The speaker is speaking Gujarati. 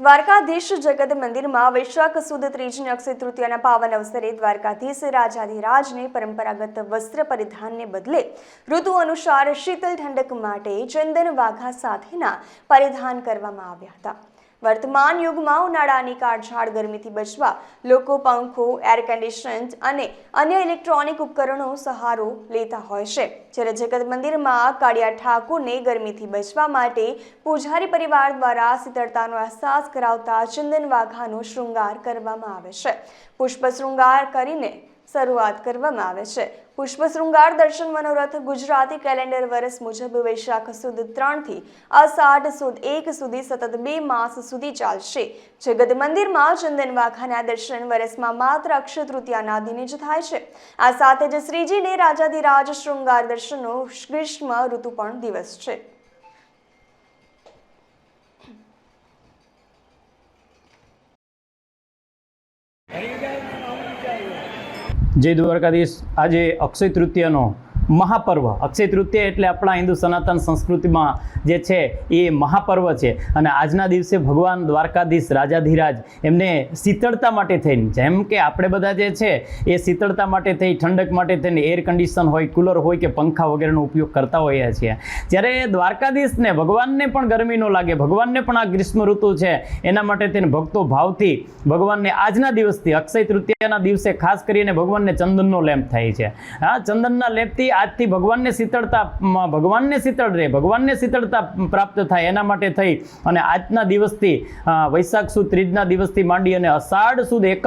દ્વારકાધીશ જગત મંદિરમાં વૈશાખ સુદ ત્રીજની અક્ષય તૃતીયાના પાવન અવસરે દ્વારકાધીશ રાજાધિરાજને પરંપરાગત વસ્ત્ર પરિધાનને બદલે ઋતુ અનુસાર શીતલ ઠંડક માટે ચંદન વાઘા સાથેના પરિધાન કરવામાં આવ્યા હતા. વર્તમાન યુગમાં ઉનાળાની કાળઝાળ ગરમીથી બચવા લોકો પંખો એર કન્ડિશન અને અન્ય ઇલેક્ટ્રોનિક ઉપકરણો સહારો લેતા હોય છે. જ્યારે જગત મંદિરમાં કાળિયા ઠાકોરને ગરમીથી બચવા માટે પૂજારી પરિવાર દ્વારા શીતળતાનો અહેસાસ કરાવતા ચંદન વાઘાનો શૃંગાર કરવામાં આવે છે. પુષ્પ શૃંગાર કરીને શરૂઆત કરવામાં આવે છે. પુષ્પ શૃંગાર દર્શન મનોરથ ગુજરાતી કેલેન્ડર વર્ષ મુજબ વૈશાખ સુદ ત્રણથી અષાઢ સુદ એક સુધી સતત બે માસ સુધી ચાલશે. જગત મંદિરમાં ચંદન વાઘાના દર્શન વર્ષમાં માત્ર અક્ષય તૃતીયાના દિને જ થાય છે. આ સાથે જ શ્રીજીને રાજાધિરાજ શૃંગાર દર્શનનો ગ્રીષ્મ ઋતુ પણ દિવસ છે. જય દ્વારકાધીશ. આજે અક્ષય તૃતીયાનો મહાપર્વ. અક્ષય તૃતીય એટલે આપણા હિન્દુ સનાતન સંસ્કૃતિમાં જે છે એ મહાપર્વ છે. અને આજના દિવસે ભગવાન દ્વારકાધીશ રાજાધિરાજ એમને શીતળતા માટે થઈને, જેમ કે આપણે બધા જે છે એ શીતળતા માટે થઈ, ઠંડક માટે થઈને એર કન્ડિશન હોય કુલર હોય કે પંખા વગેરેનો ઉપયોગ કરતા હોઈએ છીએ. જ્યારે દ્વારકાધીશને ભગવાનને પણ ગરમી ન લાગે, ભગવાનને પણ આ ગ્રીષ્મ ઋતુ છે, એના માટે તેને ભક્તો ભાવથી ભગવાનને આજના દિવસથી, અક્ષય તૃતીયાના દિવસે ખાસ કરીને ભગવાનને ચંદનનો લેપ થાય છે. હા, ચંદનના લેપથી આજથી ભગવાનને શીતળતા ભગવાનને શીતળ રહે ભગવાનને શીતળતા પ્રાપ્ત થાય એના માટે થઈ. અને આજના દિવસથી વૈશાખ સુદ ત્રીજના દિવસથી માંડી અને અષાઢ સુદ એક